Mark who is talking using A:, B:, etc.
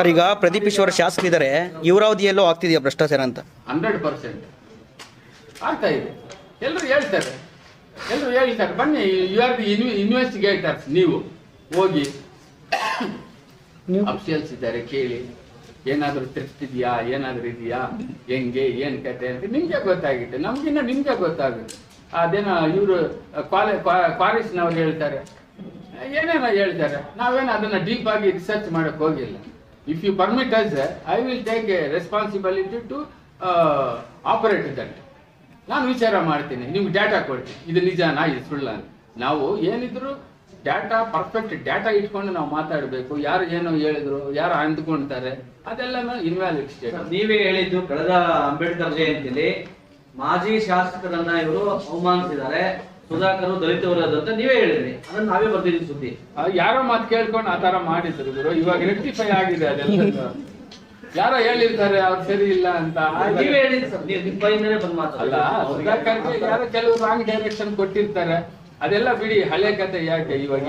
A: Sir ಈಗ ಪ್ರದೀಪ್ ಈಶ್ವರ ಶಾಸಕರಿದ್ದಾರೆ ಇವರ ಅವಧಿಯಲ್ಲೂ ಆಗ್ತಿದೆಯಾ ಭ್ರಷ್ಟಾಚಾರ ಅಂತ?
B: Hundred percent. ಆಗ್ತಾ ಇದೆ. ಎಲ್ಲರೂ ಹೇಳ್ತಾರೆ. ಎಲ್ಲರೂ ಹೇಳ್ತಾರೆ. ಬನ್ನಿ ಯು ಆರ್ ದಿ ಇನ್ವೆಸ್ಟಿಗೇಟರ್ಸ್ ನೀವು. ಹೋಗಿ. ಅಫಿಷಿಯಲ್ಸ್ ಇದ್ದಾರೆ ಕೇಳಿ. ಏನಾದರೂ ಇದೆಯಾ? ಏನಾದರೂ ಇದೆಯಾ? ಹೆಂಗೆ? ಏನ್ ಕತೆ ಅಂತ ನಿಮ್ಗೆ ಗೊತ್ತಾಗುತ್ತೆ. ನಮ್ಗಿನ್ನ ನಿಮ್ಗೆ ಗೊತ್ತಾಗುತ್ತೆ. ಅದೇನೋ ಇವರು ಕಾಲೇ ಕ್ವಾರಿಸ್ನವ್ರು ಹೇಳ್ತಾರೆ. ಏನೇನೋ ಹೇಳ್ತಾರೆ. ನಾವೇನು ಅದನ್ನ ಡೀಪ್ ಆಗಿ ರಿಸರ್ಚ್ ಮಾಡಕ್ ಹೋಗಿಲ್ಲ. If you us, I I will a a to to operate that ನಾನು ವಿಚಾರ ಮಾಡ್ತೀನಿ ನಿಮ್ಗೆ ಡಾಟಾ ಕೊಡ್ತೀನಿ. ಇದು ನಿಜನಾ ಇದು ಸುಳ್ಳ ನಾವು ಏನಿದ್ರು ಡಾಟಾ ಪರ್ಫೆಕ್ಟ್ ಡಾಟಾ ಇಟ್ಕೊಂಡು ನಾವು ಮಾತಾಡಬೇಕು. ಯಾರು ಏನೋ ಹೇಳಿದ್ರು ಯಾರು ಅಂದ್ಕೊಳ್ತಾರೆ ಅದೆಲ್ಲ ಇನ್ವ್ಯಾಲಿಡ್ ಸ್ಟೇಟ್
C: ನೀವೇ ಹೇಳಿದ್ದು ಕಳೆದ ಅಂಬೇಡ್ಕರ್ ಜಯಂತಿಲಿ ಮಾಜಿ ಶಾಸಕರನ್ನ ಇವರು ಅವಮಾನಿಸಿದ್ದಾರೆ. ಸುಧಾಕರ್ ದಲಿತವರು ಅದು ಅಂತ ನೀವೇ ಹೇಳಿದ್ರಿ. ಅದನ್ನ ನಾವೇ ಬರ್ದಿದ್ದೀವಿ ಸುದ್ದಿ.
B: ಯಾರೋ ಮಾತು ಕೇಳ್ಕೊಂಡು ಆ ತರ ಮಾಡಿದ್ರು ಗುರು. ಇವಾಗ ರೆಕ್ಟಿಫೈ ಆಗಿದೆ ಅದೆಲ್ಲ. ಯಾರೋ ಹೇಳಿರ್ತಾರೆ ಅವ್ರು ಸರಿ ಇಲ್ಲ ಅಂತ.
C: ನೀವೇ ಹೇಳಿದ್ರಿ ಸರ್. ನೀವು ನಿಮ್ಮ ಬಾಯಿಂದಲೇ ಬಂದ್
B: ಅಲ್ಲ ಸುಧಾಕರ್ಗೆ ಯಾರೋ ಕೆಲವು ರಾಂಗ್ ಡೈರೆಕ್ಷನ್ ಕೊಟ್ಟಿರ್ತಾರೆ. ಅದೆಲ್ಲ ಬಿಡಿ ಹಳೆ ಕತೆ ಯಾಕೆ? ಇವಾಗ